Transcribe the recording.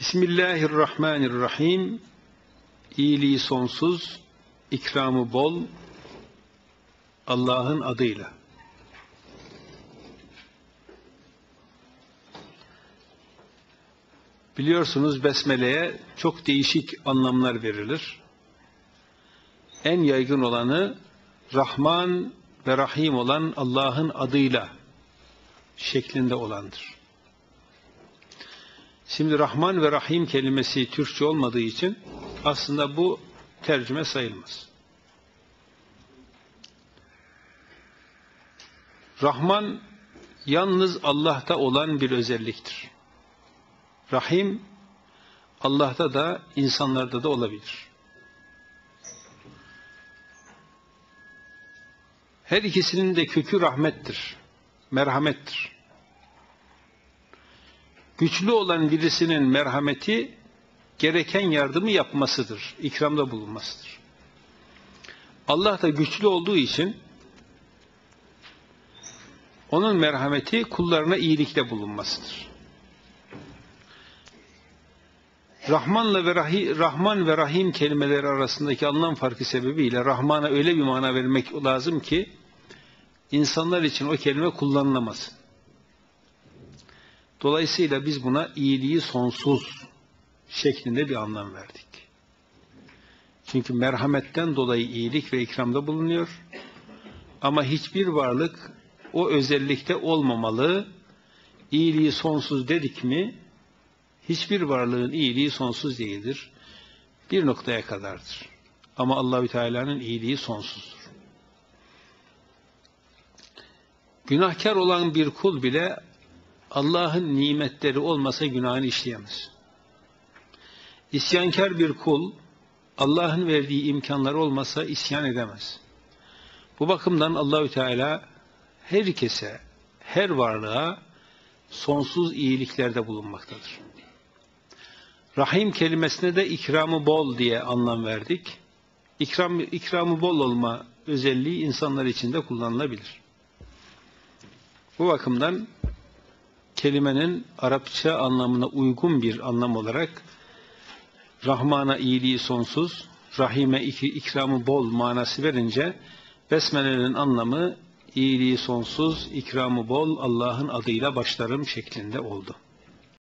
Bismillahirrahmanirrahim. İyiliği sonsuz, ikramı bol Allah'ın adıyla. Biliyorsunuz besmeleye çok değişik anlamlar verilir. En yaygın olanı Rahman ve Rahim olan Allah'ın adıyla şeklinde olandır. Şimdi Rahman ve Rahim kelimesi Türkçe olmadığı için aslında bu tercüme sayılmaz. Rahman yalnız Allah'ta olan bir özelliktir. Rahim Allah'ta da insanlarda da olabilir. Her ikisinin de kökü rahmettir, merhamettir. Güçlü olan birisinin merhameti gereken yardımı yapmasıdır, ikramda bulunmasıdır. Allah da güçlü olduğu için onun merhameti kullarına iyilikte bulunmasıdır. Rahmanla ve Rahim, Rahman ve Rahim kelimeleri arasındaki anlam farkı sebebiyle Rahman'a öyle bir mana vermek lazım ki insanlar için o kelime kullanılamaz. Dolayısıyla biz buna iyiliği sonsuz şeklinde bir anlam verdik. Çünkü merhametten dolayı iyilik ve ikramda bulunuyor. Ama hiçbir varlık o özellikte olmamalı. İyiliği sonsuz dedik mi hiçbir varlığın iyiliği sonsuz değildir. Bir noktaya kadardır. Ama Allahü Teala'nın iyiliği sonsuzdur. Günahkar olan bir kul bile Allah'ın nimetleri olmasa günahını işleyemez. İsyankar bir kul Allah'ın verdiği imkanlar olmasa isyan edemez. Bu bakımdan Allahü Teala herkese, her varlığa sonsuz iyiliklerde bulunmaktadır. Rahim kelimesine de ikramı bol diye anlam verdik. İkram, ikramı bol olma özelliği insanlar için de kullanılabilir. Bu bakımdan kelimenin Arapça anlamına uygun bir anlam olarak Rahman'a iyiliği sonsuz, Rahim'e ikramı bol manası verince Besmele'nin anlamı iyiliği sonsuz, ikramı bol Allah'ın adıyla başlarım şeklinde oldu.